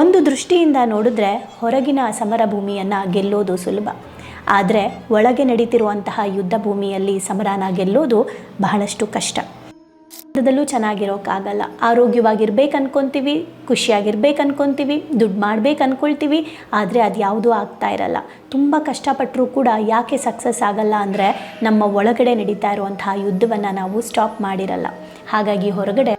ಒಂದು ದೃಷ್ಟಿಯಿಂದ ನೋಡಿದ್ರೆ ಹೊರಗಿನ ಸಮರ ಭೂಮಿಯನ್ನು ಗೆಲ್ಲೋದು ಸುಲಭ. ಆದರೆ ಒಳಗೆ ನಡೀತಿರುವಂತಹ ಯುದ್ಧ ಭೂಮಿಯಲ್ಲಿ ಸಮರನ ಗೆಲ್ಲೋದು ಬಹಳಷ್ಟು ಕಷ್ಟ. ಯುದ್ಧದಲ್ಲೂ ಚೆನ್ನಾಗಿರೋಕ್ಕಾಗಲ್ಲ ಆರೋಗ್ಯವಾಗಿರ್ಬೇಕು ಅನ್ಕೊತೀವಿ ಖುಷಿಯಾಗಿರ್ಬೇಕು ಅನ್ಕೊತೀವಿ ದುಡ್ಡು ಮಾಡ್ಬೇಕು ಅನ್ಕೊಳ್ತೀವಿ ಆದರೆ ಅದು ಯಾವುದೂ ಆಗ್ತಾ ಇರಲ್ಲ. ತುಂಬ ಕಷ್ಟಪಟ್ಟರೂ ಕೂಡ ಯಾಕೆ ಸಕ್ಸಸ್ ಆಗಲ್ಲ ಅಂದರೆ ನಮ್ಮ ಒಳಗಡೆ ನಡೀತಾ ಇರುವಂತಹ ಯುದ್ಧವನ್ನು ನಾವು ಸ್ಟಾಪ್ ಮಾಡಿರಲ್ಲ. ಹಾಗಾಗಿ ಹೊರಗಡೆ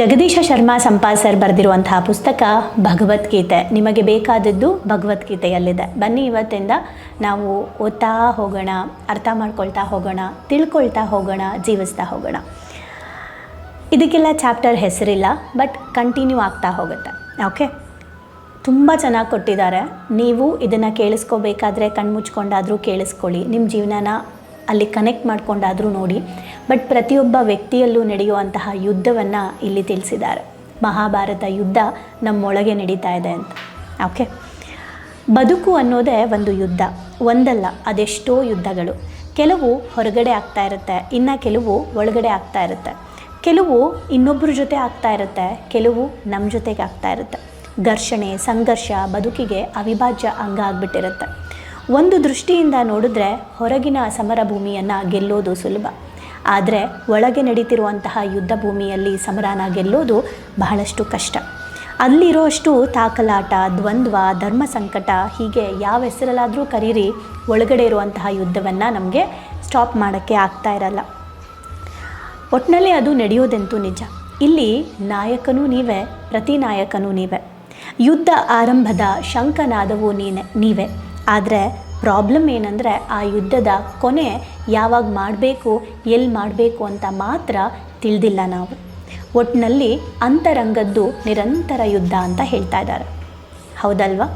ಜಗದೀಶ ಶರ್ಮಾ ಸಂಪಾ ಸರ್ ಬರೆದಿರುವಂತಹ ಪುಸ್ತಕ ಭಗವದ್ಗೀತೆ. ನಿಮಗೆ ಬೇಕಾದದ್ದು ಭಗವದ್ಗೀತೆಯಲ್ಲಿದೆ. ಬನ್ನಿ ಇವತ್ತಿಂದ ನಾವು ಓದ್ತಾ ಹೋಗೋಣ, ಅರ್ಥ ಮಾಡ್ಕೊಳ್ತಾ ಹೋಗೋಣ, ತಿಳ್ಕೊಳ್ತಾ ಹೋಗೋಣ, ಜೀವಿಸ್ತಾ ಹೋಗೋಣ. ಇದಕ್ಕೆಲ್ಲ ಚಾಪ್ಟರ್ ಹೆಸರಿಲ್ಲ, ಬಟ್ ಕಂಟಿನ್ಯೂ ಆಗ್ತಾ ಹೋಗುತ್ತೆ. ಓಕೆ? ತುಂಬ ಚೆನ್ನಾಗಿ ಕೊಟ್ಟಿದ್ದಾರೆ. ನೀವು ಇದನ್ನು ಕೇಳಿಸ್ಕೋಬೇಕಾದ್ರೆ ಕಣ್ಮುಚ್ಕೊಂಡಾದರೂ ಕೇಳಿಸ್ಕೊಳ್ಳಿ. ನಿಮ್ಮ ಜೀವನನ ಅಲ್ಲಿ ಕನೆಕ್ಟ್ ಮಾಡಿಕೊಂಡಾದರೂ ನೋಡಿ ಬಟ್ ಪ್ರತಿಯೊಬ್ಬ ವ್ಯಕ್ತಿಯಲ್ಲೂ ನಡೆಯುವಂತಹ ಯುದ್ಧವನ್ನು ಇಲ್ಲಿ ತಿಳಿಸಿದ್ದಾರೆ. ಮಹಾಭಾರತ ಯುದ್ಧ ನಮ್ಮೊಳಗೆ ನಡೀತಾ ಇದೆ ಅಂತ. ಓಕೆ ಬದುಕು ಅನ್ನೋದೇ ಒಂದು ಯುದ್ಧ. ಒಂದಲ್ಲ, ಅದೆಷ್ಟೋ ಯುದ್ಧಗಳು. ಕೆಲವು ಹೊರಗಡೆ ಆಗ್ತಾ ಇರುತ್ತೆ, ಇನ್ನು ಕೆಲವು ಒಳಗಡೆ ಆಗ್ತಾ ಇರುತ್ತೆ. ಕೆಲವು ಇನ್ನೊಬ್ಬರ ಜೊತೆ ಆಗ್ತಾ ಇರುತ್ತೆ, ಕೆಲವು ನಮ್ಮ ಜೊತೆಗೆ ಆಗ್ತಾ ಇರುತ್ತೆ. ಘರ್ಷಣೆ, ಸಂಘರ್ಷ ಬದುಕಿಗೆ ಅವಿಭಾಜ್ಯ ಅಂಗ ಆಗಿಬಿಟ್ಟಿರುತ್ತೆ. ಒಂದು ದೃಷ್ಟಿಯಿಂದ ನೋಡಿದ್ರೆ ಹೊರಗಿನ ಸಮರ ಭೂಮಿಯನ್ನು ಗೆಲ್ಲೋದು ಸುಲಭ. ಆದರೆ ಒಳಗೆ ನಡೀತಿರುವಂತಹ ಯುದ್ಧ ಭೂಮಿಯಲ್ಲಿ ಸಮರನ ಗೆಲ್ಲೋದು ಬಹಳಷ್ಟು ಕಷ್ಟ. ಅಲ್ಲಿರೋಷ್ಟು ತಾಕಲಾಟ, ದ್ವಂದ್ವ, ಧರ್ಮ ಸಂಕಟ ಹೀಗೆ ಯಾವ ಹೆಸರಲ್ಲಾದರೂ ಕರೀರಿ, ಒಳಗಡೆ ಇರುವಂತಹ ಯುದ್ಧವನ್ನು ನಮಗೆ ಸ್ಟಾಪ್ ಮಾಡೋಕ್ಕೆ ಆಗ್ತಾ ಇರಲ್ಲ. ಒಟ್ಟಿನಲ್ಲಿ ಅದು ನಡೆಯೋದಂತೂ ನಿಜ. ಇಲ್ಲಿ ನಾಯಕನೂ ನೀವೇ ಪ್ರತಿ ನಾಯಕನೂ ನೀವೇ. ಯುದ್ಧ ಆರಂಭದ ಶಂಕನಾದವು ನೀನೆ, ನೀವೇ. ಆದರೆ ಪ್ರಾಬ್ಲಮ್ ಏನಂದರೆ ಆ ಯುದ್ಧದ ಕೊನೆ ಯಾವಾಗ ಮಾಡಬೇಕು ಎಲ್ಲಿ ಮಾಡಬೇಕು ಅಂತ ಮಾತ್ರ ತಿಳಿದಿಲ್ಲ ನಾವು. ಒಟ್ಟಿನಲ್ಲಿ ಅಂತರಂಗದ್ದು ನಿರಂತರ ಯುದ್ಧ ಅಂತ ಹೇಳ್ತಾ ಇದ್ದಾರೆ. ಹೌದಲ್ವಾ?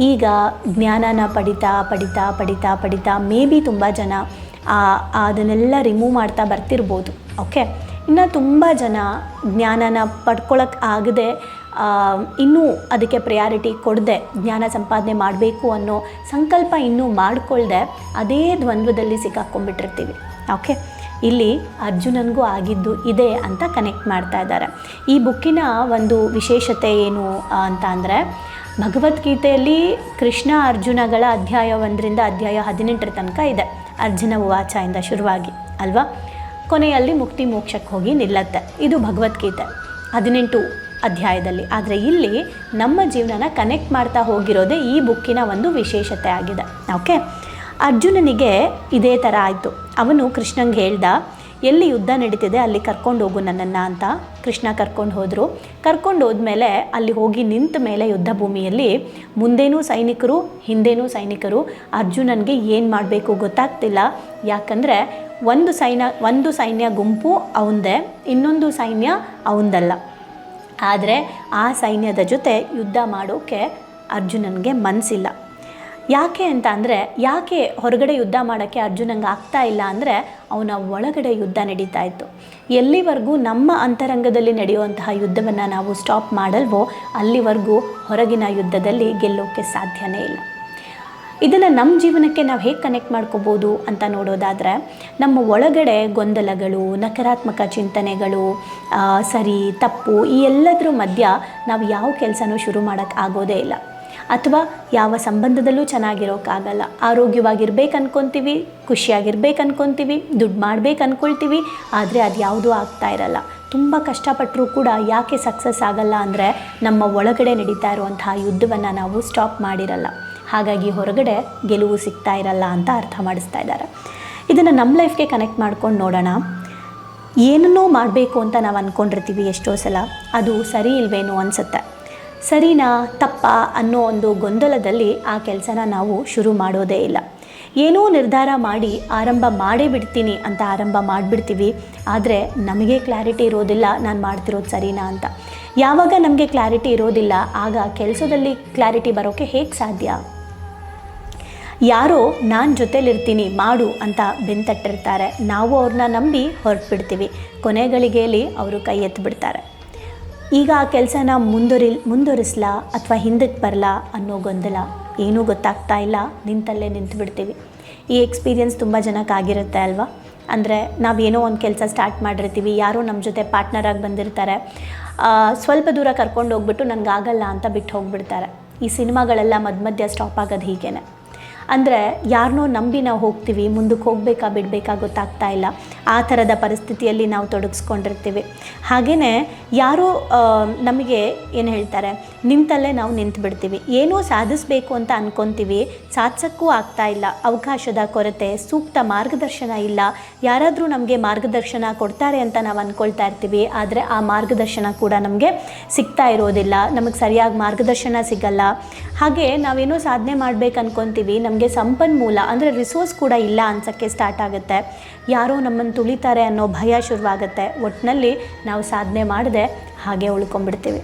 ಈಗ ಜ್ಞಾನನ ಪಡಿತಾ ಪಡಿತಾ ಪಡಿತಾ ಪಡಿತಾ ಮೇ ಬಿ ತುಂಬ ಜನ ಅದನ್ನೆಲ್ಲ ರಿಮೂವ್ ಮಾಡ್ತಾ ಬರ್ತಿರ್ಬೋದು ಓಕೆ ಇನ್ನು ತುಂಬ ಜನ ಜ್ಞಾನನ ಪಡ್ಕೊಳಕ್ಕೆ ಆಗದೆ ಇನ್ನೂ ಅದಕ್ಕೆ ಪ್ರಯಾರಿಟಿ ಕೊಡದೆ, ಜ್ಞಾನ ಸಂಪಾದನೆ ಮಾಡಬೇಕು ಅನ್ನೋ ಸಂಕಲ್ಪ ಇನ್ನೂ ಮಾಡಿಕೊಳ್ಳದೆ ಅದೇ ದ್ವಂದ್ವದಲ್ಲಿ ಸಿಕ್ಕಾಕ್ಕೊಂಡ್ಬಿಟ್ಟಿರ್ತೀವಿ ಓಕೆ ಇಲ್ಲಿ ಅರ್ಜುನನಿಗೂ ಆಗಿದ್ದು ಇದೆ ಅಂತ ಕನೆಕ್ಟ್ ಮಾಡ್ತಾ ಇದ್ದಾರೆ. ಈ ಬುಕ್ಕಿನ ಒಂದು ವಿಶೇಷತೆ ಏನು ಅಂತ ಅಂದರೆ, ಭಗವದ್ಗೀತೆಯಲ್ಲಿ ಕೃಷ್ಣ ಅರ್ಜುನಗಳ ಅಧ್ಯಾಯ ಒಂದರಿಂದ ಅಧ್ಯಾಯ ಹದಿನೆಂಟರ ತನಕ ಇದೆ, ಅರ್ಜುನ ಉವಾಚಯಿಂದ ಶುರುವಾಗಿ, ಅಲ್ವಾ? ಕೊನೆಯಲ್ಲಿ ಮುಕ್ತಿ ಮೋಕ್ಷಕ್ಕೆ ಹೋಗಿ ನಿಲ್ಲತ್ತೆ. ಇದು ಭಗವದ್ಗೀತೆ. ಹದಿನೆಂಟು ಅಧ್ಯಾಯದಲ್ಲಿ. ಆದರೆ ಇಲ್ಲಿ ನಮ್ಮ ಜೀವನನ ಕನೆಕ್ಟ್ ಮಾಡ್ತಾ ಹೋಗಿರೋದೇ ಈ ಬುಕ್ಕಿನ ಒಂದು ವಿಶೇಷತೆ ಆಗಿದೆ. ಓಕೆ ಅರ್ಜುನನಿಗೆ ಇದೇ ಥರ ಆಯಿತು. ಅವನು ಕೃಷ್ಣಂಗೆ ಹೇಳ್ದ, ಎಲ್ಲಿ ಯುದ್ಧ ನಡೀತಿದೆ ಅಲ್ಲಿ ಕರ್ಕೊಂಡು ಹೋಗು ನನ್ನನ್ನು ಅಂತ ಕೃಷ್ಣ ಕರ್ಕೊಂಡು ಹೋದರು. ಕರ್ಕೊಂಡು ಹೋದ್ಮೇಲೆ ಅಲ್ಲಿ ಹೋಗಿ ನಿಂತ ಮೇಲೆ ಯುದ್ಧ ಭೂಮಿಯಲ್ಲಿ ಮುಂದೇನೂ ಸೈನಿಕರು, ಹಿಂದೇನೂ ಸೈನಿಕರು ಅರ್ಜುನನಿಗೆ ಏನು ಮಾಡಬೇಕು ಗೊತ್ತಾಗ್ತಿಲ್ಲ. ಯಾಕಂದರೆ ಒಂದು ಸೈನ್ಯ ಒಂದು ಸೈನ್ಯ ಗುಂಪು ಅವಂದೇ, ಇನ್ನೊಂದು ಸೈನ್ಯ ಅವಂದಲ್ಲ. ಆದರೆ ಆ ಸೈನ್ಯದ ಜೊತೆ ಯುದ್ಧ ಮಾಡೋಕ್ಕೆ ಅರ್ಜುನನಿಗೆ ಮನಸ್ಸಿಲ್ಲ ಯಾಕೆ ಅಂತ ಅಂದರೆ, ಯಾಕೆ ಹೊರಗಡೆ ಯುದ್ಧ ಮಾಡೋಕ್ಕೆ ಅರ್ಜುನಂಗೆ ಆಗ್ತಾ ಇಲ್ಲ ಅಂದರೆ, ಅವನ ಒಳಗಡೆ ಯುದ್ಧ ನಡೀತಾ ಇತ್ತು. ಎಲ್ಲಿವರೆಗೂ ನಮ್ಮ ಅಂತರಂಗದಲ್ಲಿ ನಡೆಯುವಂತಹ ಯುದ್ಧವನ್ನು ನಾವು ಸ್ಟಾಪ್ ಮಾಡಲ್ವೋ, ಅಲ್ಲಿವರೆಗೂ ಹೊರಗಿನ ಯುದ್ಧದಲ್ಲಿ ಗೆಲ್ಲೋಕ್ಕೆ ಸಾಧ್ಯನೇ ಇಲ್ಲ. ಇದನ್ನು ನಮ್ಮ ಜೀವನಕ್ಕೆ ನಾವು ಹೇಗೆ ಕನೆಕ್ಟ್ ಮಾಡ್ಕೋಬೋದು ಅಂತ ನೋಡೋದಾದರೆ, ನಮ್ಮ ಒಳಗಡೆ ಗೊಂದಲಗಳು, ನಕಾರಾತ್ಮಕ ಚಿಂತನೆಗಳು ಸರಿ, ತಪ್ಪು ಈ ಎಲ್ಲದರ ಮಧ್ಯ ನಾವು ಯಾವ ಕೆಲಸನೂ ಶುರು ಮಾಡೋಕ್ಕೆ ಆಗೋದೇ ಇಲ್ಲ. ಅಥವಾ ಯಾವ ಸಂಬಂಧದಲ್ಲೂ ಚೆನ್ನಾಗಿರೋಕ್ಕಾಗಲ್ಲ ಆರೋಗ್ಯವಾಗಿರ್ಬೇಕು ಅನ್ಕೊತೀವಿ, ಖುಷಿಯಾಗಿರ್ಬೇಕು ಅನ್ಕೊತೀವಿ, ದುಡ್ಡು ಮಾಡ್ಬೇಕು ಅನ್ಕೊಳ್ತೀವಿ, ಆದರೆ ಅದು ಯಾವುದೂ ಆಗ್ತಾ ಇರಲ್ಲ. ತುಂಬ ಕಷ್ಟಪಟ್ಟರೂ ಕೂಡ ಯಾಕೆ ಸಕ್ಸಸ್ ಆಗಲ್ಲ ಅಂದರೆ ನಮ್ಮ ಒಳಗಡೆ ನಡೀತಾ ಇರುವಂತಹ ಯುದ್ಧವನ್ನು ನಾವು ಸ್ಟಾಪ್ ಮಾಡಿರಲ್ಲ. ಹಾಗಾಗಿ ಹೊರಗಡೆ ಗೆಲುವು ಸಿಗ್ತಾ ಇರಲ್ಲ ಅಂತ ಅರ್ಥ ಮಾಡಿಸ್ತಾ ಇದ್ದಾರೆ. ಇದನ್ನು ನಮ್ಮ ಲೈಫ್ಗೆ ಕನೆಕ್ಟ್ ಮಾಡ್ಕೊಂಡು ನೋಡೋಣ. ಏನನ್ನೋ ಮಾಡಬೇಕು ಅಂತ ನಾವು ಅಂದ್ಕೊಂಡಿರ್ತೀವಿ ಎಷ್ಟೋ ಸಲ. ಅದು ಸರಿ ಇಲ್ವೇನೋ ಅನಿಸುತ್ತೆ. ಸರಿನಾ, ತಪ್ಪ ಅನ್ನೋ ಒಂದು ಗೊಂದಲದಲ್ಲಿ ಆ ಕೆಲಸನ ನಾವು ಶುರು ಮಾಡೋದೇ ಇಲ್ಲ. ಏನೋ ನಿರ್ಧಾರ ಮಾಡಿ ಆರಂಭ ಮಾಡೇ ಬಿಡ್ತೀನಿ ಅಂತ ಆರಂಭ ಮಾಡಿಬಿಡ್ತೀವಿ. ಆದರೆ ನಮಗೆ ಕ್ಲಾರಿಟಿ ಇರೋದಿಲ್ಲ ನಾನು ಮಾಡ್ತಿರೋದು ಸರಿನಾ ಅಂತ. ಯಾವಾಗ ನಮಗೆ ಕ್ಲಾರಿಟಿ ಇರೋದಿಲ್ಲ, ಆಗ ಕೆಲಸದಲ್ಲಿ ಕ್ಲಾರಿಟಿ ಬರೋಕ್ಕೆ ಹೇಗೆ ಸಾಧ್ಯ? ಯಾರೋ ನಾನು ಜೊತೆಲಿರ್ತೀನಿ, ಮಾಡು ಅಂತ ಬೆಂತಟ್ಟಿರ್ತಾರೆ. ನಾವು ಅವ್ರನ್ನ ನಂಬಿ ಹೊರಟ್ಬಿಡ್ತೀವಿ. ಕೊನೆಗಳಿಗೆಯಲ್ಲಿ ಅವರು ಕೈ ಎತ್ತಿಬಿಡ್ತಾರೆ ಈಗ ಆ ಕೆಲಸನ ಮುಂದುವರಿ ಮುಂದುವರಿಸ್ಲಾ ಅಥವಾ ಹಿಂದಕ್ಕೆ ಬರಲಾ ಅನ್ನೋ ಗೊಂದಲ ಏನೂ ಗೊತ್ತಾಗ್ತಾ ಇಲ್ಲ. ನಿಂತಲ್ಲೇ ನಿಂತು ಬಿಡ್ತೀವಿ ಈ ಎಕ್ಸ್ಪೀರಿಯನ್ಸ್ ತುಂಬ ಜನಕ್ಕೆ ಆಗಿರುತ್ತೆ ಅಲ್ವಾ? ಅಂದರೆ ನಾವೇನೋ ಒಂದು ಕೆಲಸ ಸ್ಟಾರ್ಟ್ ಮಾಡಿರ್ತೀವಿ, ಯಾರೋ ನಮ್ಮ ಜೊತೆ ಪಾರ್ಟ್ನರಾಗಿ ಬಂದಿರ್ತಾರೆ. ಸ್ವಲ್ಪ ದೂರ ಕರ್ಕೊಂಡು ಹೋಗ್ಬಿಟ್ಟು ನನಗಾಗಲ್ಲ ಅಂತ ಬಿಟ್ಟು ಹೋಗ್ಬಿಡ್ತಾರೆ. ಈ ಸಿನಿಮಾಗಳೆಲ್ಲ ಮಧ್ಯ ಮಧ್ಯ ಸ್ಟಾಪ್ ಆಗೋದು ಹೀಗೇನೆ. ಅಂದರೆ ಯಾರನ್ನೋ ನಂಬಿ ನಾವು ಹೋಗ್ತೀವಿ ಮುಂದಕ್ಕೆ ಹೋಗಬೇಕಾ ಬಿಡಬೇಕಾ ಗೊತ್ತಾಗ್ತಾ ಇಲ್ಲ. ಆ ಥರದ ಪರಿಸ್ಥಿತಿಯಲ್ಲಿ ನಾವು ತೊಡಗಿಸ್ಕೊಂಡಿರ್ತೀವಿ. ಹಾಗೆಯೇ ಯಾರೋ ನಮಗೆ ಏನು ಹೇಳ್ತಾರೆ ನಿಂತಲ್ಲೇ ನಾವು ನಿಂತು ಬಿಡ್ತೀವಿ ಏನೋ ಸಾಧಿಸಬೇಕು ಅಂತ ಅನ್ಕೊತೀವಿ. ಸಾಧಿಸೋಕ್ಕೂ ಆಗ್ತಾ ಇಲ್ಲ. ಅವಕಾಶದ ಕೊರತೆ, ಸೂಕ್ತ ಮಾರ್ಗದರ್ಶನ ಇಲ್ಲ. ಯಾರಾದರೂ ನಮಗೆ ಮಾರ್ಗದರ್ಶನ ಕೊಡ್ತಾರೆ ಅಂತ ನಾವು ಅಂದ್ಕೊಳ್ತಾ ಇರ್ತೀವಿ. ಆದರೆ ಆ ಮಾರ್ಗದರ್ಶನ ಕೂಡ ನಮಗೆ ಸಿಗ್ತಾ ಇರೋದಿಲ್ಲ. ನಮಗೆ ಸರಿಯಾಗಿ ಮಾರ್ಗದರ್ಶನ ಸಿಗಲ್ಲ. ಹಾಗೆ ನಾವೇನೋ ಸಾಧನೆ ಮಾಡ್ಬೇಕು ಅನ್ಕೊತೀವಿ ನಮಗೆ ಸಂಪನ್ಮೂಲ ಅಂದರೆ ರಿಸೋರ್ಸ್ ಕೂಡ ಇಲ್ಲ ಅನ್ಸೋಕ್ಕೆ ಸ್ಟಾರ್ಟ್ ಆಗುತ್ತೆ. ಯಾರೋ ನಮ್ಮನ್ನು ತುಳಿತಾರೆ ಅನ್ನೋ ಭಯ ಶುರುವಾಗುತ್ತೆ. ಒಟ್ಟಿನಲ್ಲಿ ನಾವು ಸಾಧನೆ ಮಾಡದೆ ಹಾಗೆ ಉಳ್ಕೊಂಡ್ಬಿಡ್ತೀವಿ.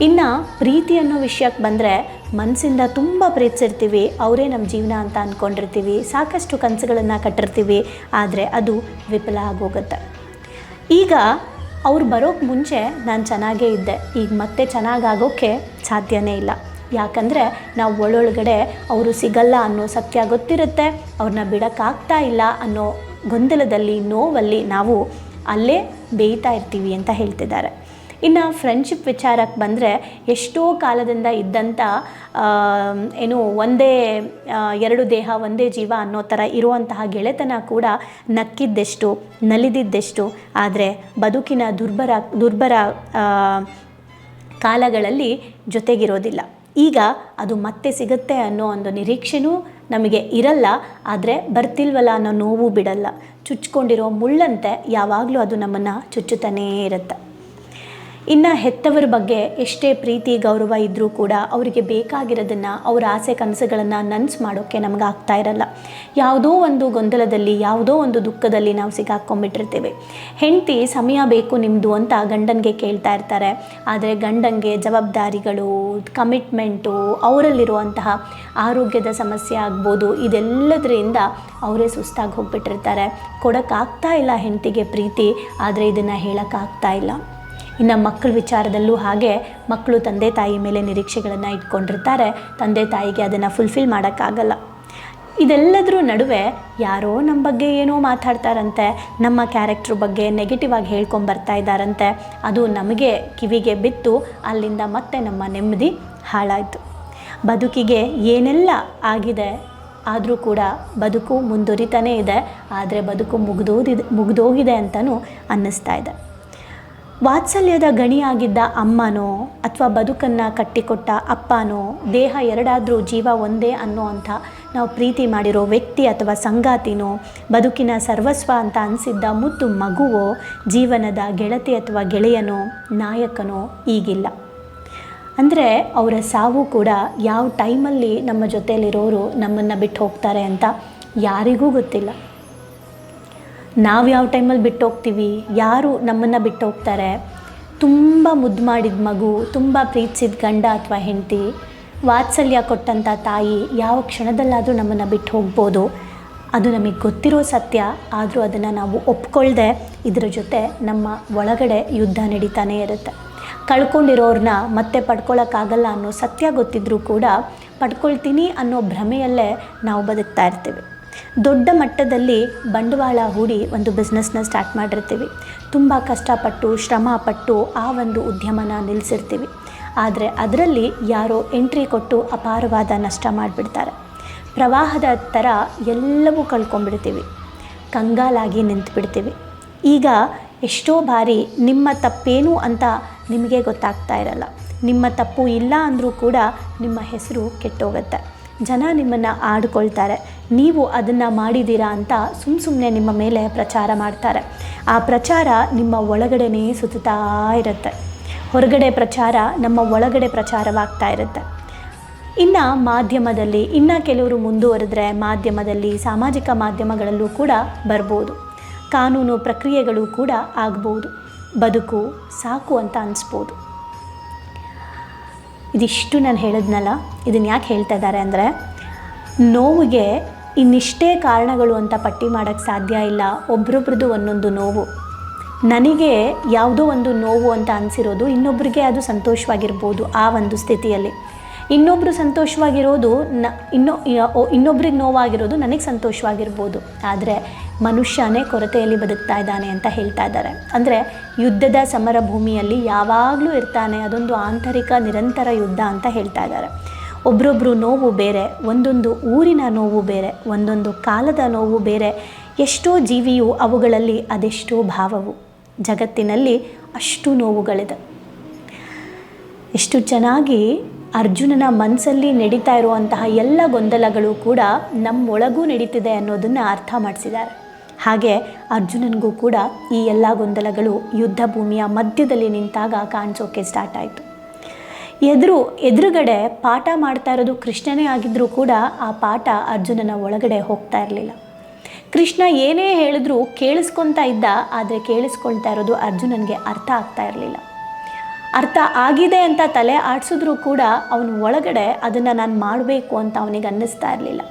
ಇನ್ನು ಪ್ರೀತಿ ಅನ್ನೋ ವಿಷಯಕ್ಕೆ ಬಂದರೆ ಮನಸ್ಸಿಂದ ತುಂಬ ಪ್ರೀತಿಸಿರ್ತೀವಿ ಅವರೇ ನಮ್ಮ ಜೀವನ ಅಂತ ಅಂದ್ಕೊಂಡಿರ್ತೀವಿ ಸಾಕಷ್ಟು ಕನಸುಗಳನ್ನು ಕಟ್ಟಿರ್ತೀವಿ. ಆದರೆ ಅದು ವಿಫಲ ಆಗೋಗುತ್ತೆ. ಈಗ ಅವ್ರು ಬರೋಕ್ಕೆ ಮುಂಚೆ ನಾನು ಚೆನ್ನಾಗೇ ಇದ್ದೆ. ಈಗ ಮತ್ತೆ ಚೆನ್ನಾಗಾಗೋಕ್ಕೆ ಸಾಧ್ಯನೇ ಇಲ್ಲ. ಯಾಕಂದರೆ ನಾವು ಒಳೊಳಗಡೆ ಅವರು ಸಿಗಲ್ಲ ಅನ್ನೋ ಸತ್ಯ ಗೊತ್ತಿರುತ್ತೆ. ಅವ್ರನ್ನ ಬಿಡೋಕ್ಕಾಗ್ತಾ ಇಲ್ಲ ಅನ್ನೋ ಗೊಂದಲದಲ್ಲಿ, ನೋವಲ್ಲಿ ನಾವು ಅಲ್ಲೇ ಬೇಯ್ತಾ ಇರ್ತೀವಿ ಅಂತ ಹೇಳ್ತಿದ್ದಾರೆ. ಇನ್ನು ಫ್ರೆಂಡ್ಶಿಪ್ ವಿಚಾರಕ್ಕೆ ಬಂದರೆ ಎಷ್ಟೋ ಕಾಲದಿಂದ ಇದ್ದಂಥ ಏನು ಒಂದೇ ಎರಡು ದೇಹ, ಒಂದೇ ಜೀವ ಅನ್ನೋ ಥರ ಇರುವಂತಹ ಗೆಳೆತನ ಕೂಡ ನಕ್ಕಿದ್ದೆಷ್ಟು, ನಲಿದಿದ್ದೆಷ್ಟು, ಆದರೆ ಬದುಕಿನ ದುರ್ಬರ ದುರ್ಬರ ಕಾಲಗಳಲ್ಲಿ ಜೊತೆಗಿರೋದಿಲ್ಲ. ಈಗ ಅದು ಮತ್ತೆ ಸಿಗುತ್ತೆ ಅನ್ನೋ ಒಂದು ನಿರೀಕ್ಷೆನೂ ನಮಗೆ ಇರಲ್ಲ ಆದರೆ ಬರ್ತಿಲ್ವಲ್ಲ ಅನ್ನೋ ನೋವು ಬಿಡಲ್ಲ. ಚುಚ್ಕೊಂಡಿರೋ ಮುಳ್ಳಂತೆ ಯಾವಾಗಲೂ ಅದು ನಮ್ಮನ್ನು ಚುಚ್ಚುತ್ತಾನೇ ಇರುತ್ತೆ. ಇನ್ನು ಹೆತ್ತವರ ಬಗ್ಗೆ ಎಷ್ಟೇ ಪ್ರೀತಿ, ಗೌರವ ಇದ್ದರೂ ಕೂಡ ಅವರಿಗೆ ಬೇಕಾಗಿರೋದನ್ನು, ಅವರ ಆಸೆ ಕನಸುಗಳನ್ನು ನನಸು ಮಾಡೋಕ್ಕೆ ನಮಗೆ ಆಗ್ತಾ ಇರಲ್ಲ. ಯಾವುದೋ ಒಂದು ಗೊಂದಲದಲ್ಲಿ, ಯಾವುದೋ ಒಂದು ದುಃಖದಲ್ಲಿ ನಾವು ಸಿಗಾಕ್ಕೊಂಬಿಟ್ಟಿರ್ತೀವಿ ಹೆಂಡತಿ, ಸಮಯ ಬೇಕು ನಿಮ್ಮದು ಅಂತ ಗಂಡನಿಗೆ ಕೇಳ್ತಾ ಇರ್ತಾರೆ. ಆದರೆ ಗಂಡನಿಗೆ ಜವಾಬ್ದಾರಿಗಳು ಕಮಿಟ್ಮೆಂಟು ಅವರಲ್ಲಿರುವಂತಹ ಆರೋಗ್ಯದ ಸಮಸ್ಯೆ ಆಗ್ಬೋದು, ಇದೆಲ್ಲದರಿಂದ ಅವರೇ ಸುಸ್ತಾಗಿ ಹೋಗ್ಬಿಟ್ಟಿರ್ತಾರೆ. ಕೊಡೋಕ್ಕಾಗ್ತಾ ಇಲ್ಲ ಹೆಂಡತಿಗೆ ಪ್ರೀತಿ, ಆದರೆ ಇದನ್ನು ಹೇಳೋಕ್ಕಾಗ್ತಾ ಇಲ್ಲ. ಇನ್ನು ಮಕ್ಕಳ ವಿಚಾರದಲ್ಲೂ ಹಾಗೆ ಮಕ್ಕಳು ತಂದೆ ತಾಯಿ ಮೇಲೆ ನಿರೀಕ್ಷೆಗಳನ್ನು ಇಟ್ಕೊಂಡಿರ್ತಾರೆ. ತಂದೆ ತಾಯಿಗೆ ಅದನ್ನು ಫುಲ್ಫಿಲ್ ಮಾಡೋಕ್ಕಾಗಲ್ಲ. ಇದೆಲ್ಲದರ ನಡುವೆ ಯಾರೋ ನಮ್ಮ ಬಗ್ಗೆ ಏನೋ ಮಾತಾಡ್ತಾರಂತೆ. ನಮ್ಮ ಕ್ಯಾರೆಕ್ಟ್ರ್ ಬಗ್ಗೆ ನೆಗೆಟಿವ್ ಆಗಿ ಹೇಳ್ಕೊಂಬರ್ತಾ ಇದ್ದಾರಂತೆ. ಅದು ನಮಗೆ ಕಿವಿಗೆ ಬಿತ್ತು. ಅಲ್ಲಿಂದ ಮತ್ತೆ ನಮ್ಮ ನೆಮ್ಮದಿ ಹಾಳಾಯಿತು. ಬದುಕಿಗೆ ಏನೆಲ್ಲ ಆಗಿದೆ ಆದರೂ ಕೂಡ ಬದುಕು ಮುಂದುವರಿತಾನೇ ಇದೆ. ಆದರೆ ಬದುಕು ಮುಗಿದೋದಿದೆ ಮುಗಿದೋಗಿದೆ ಅಂತಲೂ ಅನ್ನಿಸ್ತಾ ಇದೆ. ವಾತ್ಸಲ್ಯದ ಗಣಿಯಾಗಿದ್ದ ಅಮ್ಮನೋ ಅಥವಾ ಬದುಕನ್ನು ಕಟ್ಟಿಕೊಟ್ಟ ಅಪ್ಪನೋ ದೇಹ ಎರಡಾದರೂ ಜೀವ ಒಂದೇ ಅನ್ನೋ ಅಂಥ ನಾವು ಪ್ರೀತಿ ಮಾಡಿರೋ ವ್ಯಕ್ತಿ ಅಥವಾ ಸಂಗಾತಿನೋ, ಬದುಕಿನ ಸರ್ವಸ್ವ ಅಂತ ಅನಿಸಿದ್ದ ಮುದ್ದು ಮಗುವೋ, ಜೀವನದ ಗೆಳತಿ ಅಥವಾ ಗೆಳೆಯನೋ, ನಾಯಕನೋ ಈಗಿಲ್ಲ. ಅಂದರೆ ಅವರ ಸಾವು ಕೂಡ ಯಾವ ಟೈಮಲ್ಲಿ ನಮ್ಮ ಜೊತೆಯಲ್ಲಿರೋರು ನಮ್ಮನ್ನು ಬಿಟ್ಟು ಹೋಗ್ತಾರೆ ಅಂತ ಯಾರಿಗೂ ಗೊತ್ತಿಲ್ಲ. ನಾವು ಯಾವ ಟೈಮಲ್ಲಿ ಬಿಟ್ಟು ಹೋಗ್ತೀವಿ ಯಾರು ನಮ್ಮನ್ನು ಬಿಟ್ಟು ಹೋಗ್ತಾರೆ ತುಂಬ ಮುದ್ದು ಮಾಡಿದ ಮಗು, ತುಂಬ ಪ್ರೀತಿಸಿದ ಗಂಡ ಅಥವಾ ಹೆಂಡತಿ, ವಾತ್ಸಲ್ಯ ಕೊಟ್ಟಂಥ ತಾಯಿ ಯಾವ ಕ್ಷಣದಲ್ಲಾದರೂ ನಮ್ಮನ್ನು ಬಿಟ್ಟು ಹೋಗ್ಬೋದು. ಅದು ನಮಗೆ ಗೊತ್ತಿರೋ ಸತ್ಯ, ಆದರೂ ಅದನ್ನು ನಾವು ಒಪ್ಕೊಳ್ದೆ ಇದರ ಜೊತೆ ನಮ್ಮ ಒಳಗಡೆ ಯುದ್ಧ ನಡೀತಾನೆ ಇರುತ್ತೆ. ಕಳ್ಕೊಂಡಿರೋರನ್ನ ಮತ್ತೆ ಪಡ್ಕೊಳ್ಳೋಕ್ಕಾಗಲ್ಲ ಅನ್ನೋ ಸತ್ಯ ಗೊತ್ತಿದ್ರೂ ಕೂಡ ಪಡ್ಕೊಳ್ತೀನಿ ಅನ್ನೋ ಭ್ರಮೆಯಲ್ಲೇ ನಾವು ಬದುಕ್ತಾ ಇರ್ತೀವಿ. ದೊಡ್ಡ ಮಟ್ಟದಲ್ಲಿ ಬಂಡವಾಳ ಹೂಡಿ ಒಂದು ಬಿಸ್ನೆಸ್ನ ಸ್ಟಾರ್ಟ್ ಮಾಡಿರ್ತೀವಿ. ತುಂಬ ಕಷ್ಟಪಟ್ಟು, ಶ್ರಮಪಟ್ಟು ಆ ಒಂದು ಉದ್ಯಮನ ನಿಲ್ಲಿಸಿರ್ತೀವಿ ಆದರೆ ಅದರಲ್ಲಿ ಯಾರೋ ಎಂಟ್ರಿ ಕೊಟ್ಟು ಅಪಾರವಾದ ನಷ್ಟ ಮಾಡಿಬಿಡ್ತಾರೆ. ಪ್ರವಾಹದ ಥರ ಎಲ್ಲವೂ ಕಳ್ಕೊಂಡ್ಬಿಡ್ತೀವಿ. ಕಂಗಾಲಾಗಿ ನಿಂತುಬಿಡ್ತೀವಿ. ಈಗ ಎಷ್ಟೋ ಬಾರಿ ನಿಮ್ಮ ತಪ್ಪೇನು ಅಂತ ನಿಮಗೆ ಗೊತ್ತಾಗ್ತಾ ಇರಲ್ಲ. ನಿಮ್ಮ ತಪ್ಪು ಇಲ್ಲ ಅಂದರೂ ಕೂಡ ನಿಮ್ಮ ಹೆಸರು ಕೆಟ್ಟೋಗುತ್ತೆ. ಜನ ನಿಮ್ಮನ್ನು ಆಡ್ಕೊಳ್ತಾರೆ. ನೀವು ಅದನ್ನು ಮಾಡಿದ್ದೀರಾ ಅಂತ ಸುಮ್ಮ ಸುಮ್ಮನೆ ನಿಮ್ಮ ಮೇಲೆ ಪ್ರಚಾರ ಮಾಡ್ತಾರೆ. ಆ ಪ್ರಚಾರ ನಿಮ್ಮ ಒಳಗಡೆನೇ ಸುತ್ತಾ ಇರುತ್ತೆ. ಹೊರಗಡೆ ಪ್ರಚಾರ ನಮ್ಮ ಒಳಗಡೆ ಪ್ರಚಾರವಾಗ್ತಾ ಇರುತ್ತೆ. ಇನ್ನು ಮಾಧ್ಯಮದಲ್ಲಿ, ಇನ್ನು ಕೆಲವರು ಮುಂದುವರೆದ್ರೆ ಮಾಧ್ಯಮದಲ್ಲಿ, ಸಾಮಾಜಿಕ ಮಾಧ್ಯಮಗಳಲ್ಲೂ ಕೂಡ ಬರ್ಬೋದು. ಕಾನೂನು ಪ್ರಕ್ರಿಯೆಗಳು ಕೂಡ ಆಗ್ಬೋದು. ಬದುಕು ಸಾಕು ಅಂತ ಅನಿಸ್ಬೋದು. ಇದಿಷ್ಟು ನಾನು ಹೇಳಿದ್ನಲ್ಲ, ಇದನ್ನು ಯಾಕೆ ಹೇಳ್ತಾ ಇದ್ದಾರೆ ಅಂದರೆ, ನೋವಿಗೆ ಇನ್ನಿಷ್ಟೇ ಕಾರಣಗಳು ಅಂತ ಪಟ್ಟಿ ಮಾಡೋಕ್ಕೆ ಸಾಧ್ಯ ಇಲ್ಲ, ಒಬ್ರೊಬ್ರದ್ದು ಒಂದೊಂದು ನೋವು. ನನಗೆ ಯಾವುದೋ ಒಂದು ನೋವು ಅಂತ ಅನಿಸಿರೋದು ಇನ್ನೊಬ್ಬರಿಗೆ ಅದು ಸಂತೋಷವಾಗಿರ್ಬೋದು ಆ ಒಂದು ಸ್ಥಿತಿಯಲ್ಲಿ. ಇನ್ನೊಬ್ಬರು ಸಂತೋಷವಾಗಿರೋದು ನ ಇನ್ನೊ ಇನ್ನೊಬ್ರಿಗೆ ನೋವಾಗಿರೋದು ನನಗೆ ಸಂತೋಷವಾಗಿರ್ಬೋದು. ಆದರೆ ಮನುಷ್ಯನೇ ಕೊರತೆಯಲ್ಲಿ ಬದುಕ್ತಾ ಇದ್ದಾನೆ ಅಂತ ಹೇಳ್ತಾ ಇದ್ದಾರೆ. ಅಂದರೆ ಯುದ್ಧದ ಸಮರ ಭೂಮಿಯಲ್ಲಿ ಯಾವಾಗಲೂ ಇರ್ತಾನೆ, ಅದೊಂದು ಆಂತರಿಕ ನಿರಂತರ ಯುದ್ಧ ಅಂತ ಹೇಳ್ತಾ ಇದ್ದಾರೆ. ಒಬ್ರೊಬ್ಬರು ನೋವು ಬೇರೆ, ಒಂದೊಂದು ಊರಿನ ನೋವು ಬೇರೆ, ಒಂದೊಂದು ಕಾಲದ ನೋವು ಬೇರೆ, ಎಷ್ಟೋ ಜೀವಿಯು ಅವುಗಳಲ್ಲಿ ಅದೆಷ್ಟೋ ಭಾವವು. ಜಗತ್ತಿನಲ್ಲಿ ಅಷ್ಟು ನೋವುಗಳಿದೆ. ಎಷ್ಟು ಚೆನ್ನಾಗಿ ಅರ್ಜುನನ ಮನಸ್ಸಲ್ಲಿ ನಡೀತಾ ಇರುವಂತಹ ಎಲ್ಲ ಗೊಂದಲಗಳು ಕೂಡ ನಮ್ಮೊಳಗೂ ನಡೀತಿದೆ ಅನ್ನೋದನ್ನು ಅರ್ಥ ಮಾಡಿಸಿದ್ದಾರೆ. ಹಾಗೆ ಅರ್ಜುನನಿಗೂ ಕೂಡ ಈ ಎಲ್ಲ ಗೊಂದಲಗಳು ಯುದ್ಧ ಭೂಮಿಯ ಮಧ್ಯದಲ್ಲಿ ನಿಂತಾಗ ಕಾಣಿಸೋಕೆ ಸ್ಟಾರ್ಟ್ ಆಯಿತು. ಎದುರು, ಎದುರುಗಡೆ ಪಾಠ ಮಾಡ್ತಾ ಇರೋದು ಕೃಷ್ಣನೇ ಆಗಿದ್ದರೂ ಕೂಡ ಆ ಪಾಠ ಅರ್ಜುನನ ಒಳಗಡೆ ಹೋಗ್ತಾ ಇರಲಿಲ್ಲ. ಕೃಷ್ಣ ಏನೇ ಹೇಳಿದ್ರೂ ಕೇಳಿಸ್ಕೊತಾ ಇದ್ದ, ಆದರೆ ಕೇಳಿಸ್ಕೊಳ್ತಾ ಇರೋದು ಅರ್ಜುನನಿಗೆ ಅರ್ಥ ಆಗ್ತಾ ಇರಲಿಲ್ಲ. ಅರ್ಥ ಆಗಿದೆ ಅಂತ ತಲೆ ಆಡಿಸಿದ್ರೂ ಕೂಡ ಅವನ ಒಳಗಡೆ ಅದನ್ನು ನಾನು ಮಾಡಬೇಕು ಅಂತ ಅವನಿಗೆ ಅನ್ನಿಸ್ತಾ ಇರಲಿಲ್ಲ.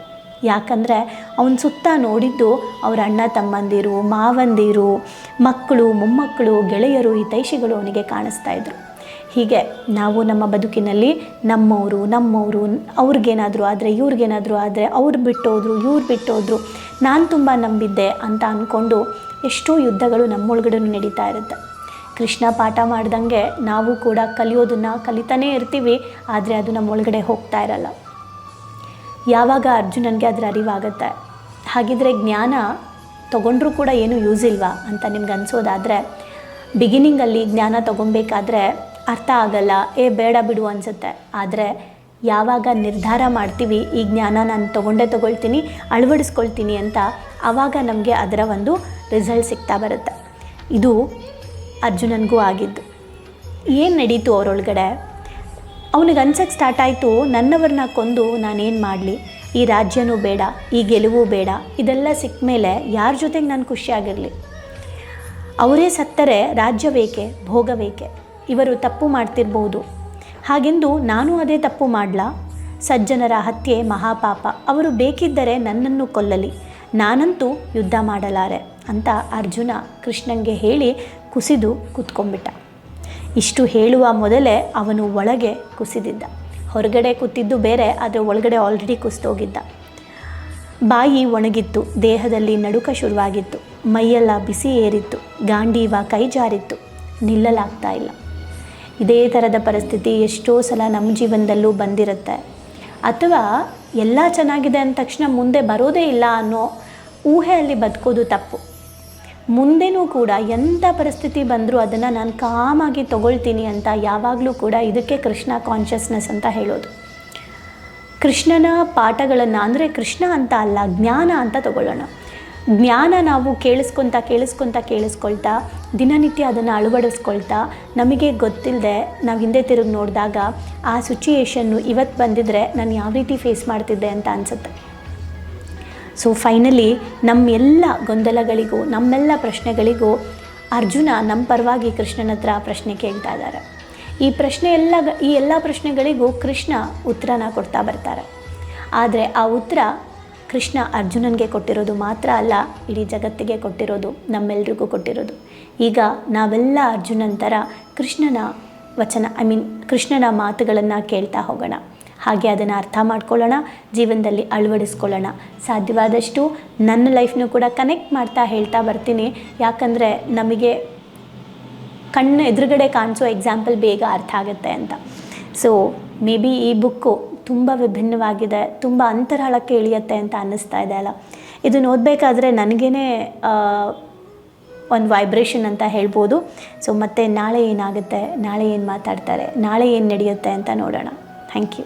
ಯಾಕಂದರೆ ಅವನ ಸುತ್ತ ನೋಡಿದ್ದು ಅವರ ಅಣ್ಣ ತಮ್ಮಂದಿರು, ಮಾವಂದಿರು, ಮಕ್ಕಳು, ಮೊಮ್ಮಕ್ಕಳು, ಗೆಳೆಯರು ಹಿತೈಷಿಗಳು ಅವನಿಗೆ ಕಾಣಿಸ್ತಾ ಇದ್ರು. ಹೀಗೆ ನಾವು ನಮ್ಮ ಬದುಕಿನಲ್ಲಿ ನಮ್ಮವರು ನಮ್ಮವರು, ಅವ್ರಿಗೇನಾದರೂ ಆದರೆ, ಇವ್ರಿಗೇನಾದರೂ ಆದರೆ, ಅವ್ರು ಬಿಟ್ಟೋದ್ರು, ಇವ್ರು ಬಿಟ್ಟೋದ್ರು, ನಾನು ತುಂಬ ನಂಬಿದ್ದೆ ಅಂತ ಅಂದ್ಕೊಂಡು ಎಷ್ಟೋ ಯುದ್ಧಗಳು ನಮ್ಮೊಳಗಡೆ ನಡೀತಾ ಇರುತ್ತೆ. ಕೃಷ್ಣ ಪಾಠ ಮಾಡ್ದಂಗೆ ನಾವು ಕೂಡ ಕಲಿಯೋದನ್ನು ಕಲಿತಾನೇ ಇರ್ತೀವಿ, ಆದರೆ ಅದು ನಮ್ಮೊಳಗಡೆ ಹೋಗ್ತಾ ಇರಲ್ಲ. ಯಾವಾಗ ಅರ್ಜುನನಿಗೆ ಅದರ ಅರಿವಾಗುತ್ತೆ? ಹಾಗಿದ್ರೆ ಜ್ಞಾನ ತಗೊಂಡ್ರೂ ಕೂಡ ಏನು ಯೂಸ್ ಇಲ್ವಾ ಅಂತ ನಿಮ್ಗೆ ಅನ್ಸೋದಾದರೆ ಬಿಗಿನಿಂಗಲ್ಲಿ ಜ್ಞಾನ ತೊಗೊಬೇಕಾದ್ರೆ ಅರ್ಥ ಆಗಲ್ಲ, ಏ ಬೇಡ ಬಿಡು ಅನಿಸುತ್ತೆ. ಆದರೆ ಯಾವಾಗ ನಿರ್ಧಾರ ಮಾಡ್ತೀವಿ, ಈ ಜ್ಞಾನ ನಾನು ತೊಗೊಂಡೇ ತೊಗೊಳ್ತೀನಿ, ಅಳವಡಿಸ್ಕೊಳ್ತೀನಿ ಅಂತ ಆವಾಗ ನಮಗೆ ಅದರ ಒಂದು ರಿಸಲ್ಟ್ ಸಿಗ್ತಾ ಬರುತ್ತೆ. ಇದು ಅರ್ಜುನನಿಗೂ ಆಗಿದ್ದು. ಏನು ನಡೀತು ಅವರೊಳಗಡೆ? ಅವನಿಗೆ ಅನ್ಸಕ್ಕೆ ಸ್ಟಾರ್ಟ್ ಆಯಿತು ನನ್ನವ್ರನ್ನ ಕೊಂದು ನಾನೇನು ಮಾಡಲಿ? ಈ ರಾಜ್ಯನೂ ಬೇಡ, ಈ ಗೆಲುವು ಬೇಡ, ಇದೆಲ್ಲ ಸಿಕ್ಕ ಮೇಲೆ ಯಾರ ಜೊತೆಗೆ ನಾನು ಖುಷಿಯಾಗಿರಲಿ ಅವರೇ ಸತ್ತರೆ ರಾಜ್ಯ ಬೇಕೆ ಭೋಗ ಬೇಕೆ ಇವರು ತಪ್ಪು ಮಾಡ್ತಿರ್ಬೋದು. ಹಾಗೆಂದು ನಾನು ಅದೇ ತಪ್ಪು ಮಾಡಲಾ? ಸಜ್ಜನರ ಹತ್ಯೆ ಮಹಾಪಾಪ, ಅವರು ಬೇಕಿದ್ದರೆ ನನ್ನನ್ನು ಕೊಲ್ಲಲಿ, ನಾನಂತೂ ಯುದ್ಧ ಮಾಡಲಾರೆ ಅಂತ ಅರ್ಜುನ ಕೃಷ್ಣಂಗೆ ಹೇಳಿ ಕುಸಿದು ಕೂತ್ಕೊಂಡ್ಬಿಟ್ಟ. ಇಷ್ಟು ಹೇಳುವ ಮೊದಲೇ ಅವನು ಒಳಗೆ ಕುಸಿದಿದ್ದ. ಹೊರಗಡೆ ಕೂತಿದ್ದು ಬೇರೆ, ಆದರೆ ಒಳಗಡೆ ಆಲ್ರೆಡಿ ಕುಸಿದೋಗಿದ್ದ ಬಾಯಿ ಒಣಗಿತ್ತು, ದೇಹದಲ್ಲಿ ನಡುಕ ಶುರುವಾಗಿತ್ತು. ಮೈಯೆಲ್ಲ ಬಿಸಿ ಏರಿತ್ತು, ಗಾಂಡೀವ ಕೈ ಜಾರಿತ್ತು. ನಿಲ್ಲಲಾಗ್ತಾ ಇಲ್ಲ. ಇದೇ ಥರದ ಪರಿಸ್ಥಿತಿ ಎಷ್ಟೋ ಸಲ ನಮ್ಮ ಜೀವನದಲ್ಲೂ ಬಂದಿರುತ್ತೆ. ಅಥವಾ ಎಲ್ಲ ಚೆನ್ನಾಗಿದೆ ಅಂದ ತಕ್ಷಣ ಮುಂದೆ ಬರೋದೇ ಇಲ್ಲ ಅನ್ನೋ ಊಹೆಯಲ್ಲಿ ಬದುಕೋದು ತಪ್ಪು. ಮುಂದೆನೂ ಕೂಡ ಎಂಥ ಪರಿಸ್ಥಿತಿ ಬಂದರೂ ಅದನ್ನು ನಾನು ಕಾಮಾಗಿ ತಗೊಳ್ತೀನಿ ಅಂತ ಯಾವಾಗಲೂ ಕೂಡ ಇದಕ್ಕೆ ಕೃಷ್ಣ ಕಾನ್ಷಿಯಸ್ನೆಸ್ ಅಂತ ಹೇಳೋದು. ಕೃಷ್ಣನ ಪಾಠಗಳನ್ನು, ಅಂದರೆ ಕೃಷ್ಣ ಅಂತ ಅಲ್ಲ, ಜ್ಞಾನ ಅಂತ ತಗೊಳ್ಳೋಣ. ಜ್ಞಾನ ನಾವು ಕೇಳಿಸ್ಕೊತಾ ಕೇಳಿಸ್ಕೊತಾ ಕೇಳಿಸ್ಕೊಳ್ತಾ, ದಿನನಿತ್ಯ ಅದನ್ನು ಅಳವಡಿಸ್ಕೊಳ್ತಾ, ನಮಗೆ ಗೊತ್ತಿಲ್ಲದೆ ನಾವು ಹಿಂದೆ ತಿರುಗಿ ನೋಡಿದಾಗ ಆ ಸಿಚುಯೇಷನ್ನು ಇವತ್ತು ಬಂದಿದ್ದರೆ ನಾನು ಯಾವ ರೀತಿ ಫೇಸ್ ಮಾಡ್ತಿದ್ದೆ ಅಂತ ಅನಿಸುತ್ತೆ. ಸೊ ಫೈನಲಿ ನಮ್ಮೆಲ್ಲ ಗೊಂದಲಗಳಿಗೂ, ನಮ್ಮೆಲ್ಲ ಪ್ರಶ್ನೆಗಳಿಗೂ ಅರ್ಜುನ ನಮ್ಮ ಪರವಾಗಿ ಕೃಷ್ಣನ ಹತ್ರ ಪ್ರಶ್ನೆ ಕೇಳ್ತಾ ಇದ್ದಾರೆ. ಈ ಪ್ರಶ್ನೆ ಎಲ್ಲ, ಈ ಎಲ್ಲ ಪ್ರಶ್ನೆಗಳಿಗೂ ಕೃಷ್ಣ ಉತ್ತರನ ಕೊಡ್ತಾ ಬರ್ತಾರೆ. ಆದರೆ ಆ ಉತ್ತರ ಕೃಷ್ಣ ಅರ್ಜುನನಿಗೆ ಕೊಟ್ಟಿರೋದು ಮಾತ್ರ ಅಲ್ಲ, ಇಡೀ ಜಗತ್ತಿಗೆ ಕೊಟ್ಟಿರೋದು, ನಮ್ಮೆಲ್ರಿಗೂ ಕೊಟ್ಟಿರೋದು. ಈಗ ನಾವೆಲ್ಲ ಅರ್ಜುನನ ಥರ ಕೃಷ್ಣನ ವಚನ ಐ ಮೀನ್ ಕೃಷ್ಣನ ಮಾತುಗಳನ್ನು ಕೇಳ್ತಾ ಹೋಗೋಣ. ಹಾಗೆ ಅದನ್ನು ಅರ್ಥ ಮಾಡ್ಕೊಳ್ಳೋಣ, ಜೀವನದಲ್ಲಿ ಅಳವಡಿಸ್ಕೊಳ್ಳೋಣ. ಸಾಧ್ಯವಾದಷ್ಟು ನನ್ನ ಲೈಫ್ನೂ ಕೂಡ ಕನೆಕ್ಟ್ ಮಾಡ್ತಾ ಹೇಳ್ತಾ ಬರ್ತೀನಿ. ಯಾಕಂದರೆ ನಮಗೆ ಕಣ್ಣು ಎದುರುಗಡೆ ಕಾಣಿಸೋ ಎಕ್ಸಾಂಪಲ್ ಬೇಗ ಅರ್ಥ ಆಗುತ್ತೆ ಅಂತ. ಸೊ ಮೇ ಬಿ ಈ ಬುಕ್ಕು ತುಂಬ ವಿಭಿನ್ನವಾಗಿದೆ, ತುಂಬ ಅಂತರಾಳಕ್ಕೆ ಇಳಿಯುತ್ತೆ ಅಂತ ಅನ್ನಿಸ್ತಾ ಇದೆ ಅಲ್ಲ. ಇದನ್ನು ಓದಬೇಕಾದ್ರೆ ನನಗೇ ಒಂದು ವೈಬ್ರೇಷನ್ ಅಂತ ಹೇಳ್ಬೋದು. ಸೊ ಮತ್ತೆ ನಾಳೆ ಏನಾಗುತ್ತೆ, ನಾಳೆ ಏನು ಮಾತಾಡ್ತಾರೆ, ನಾಳೆ ಏನು ನಡೆಯುತ್ತೆ ಅಂತ ನೋಡೋಣ. Thank you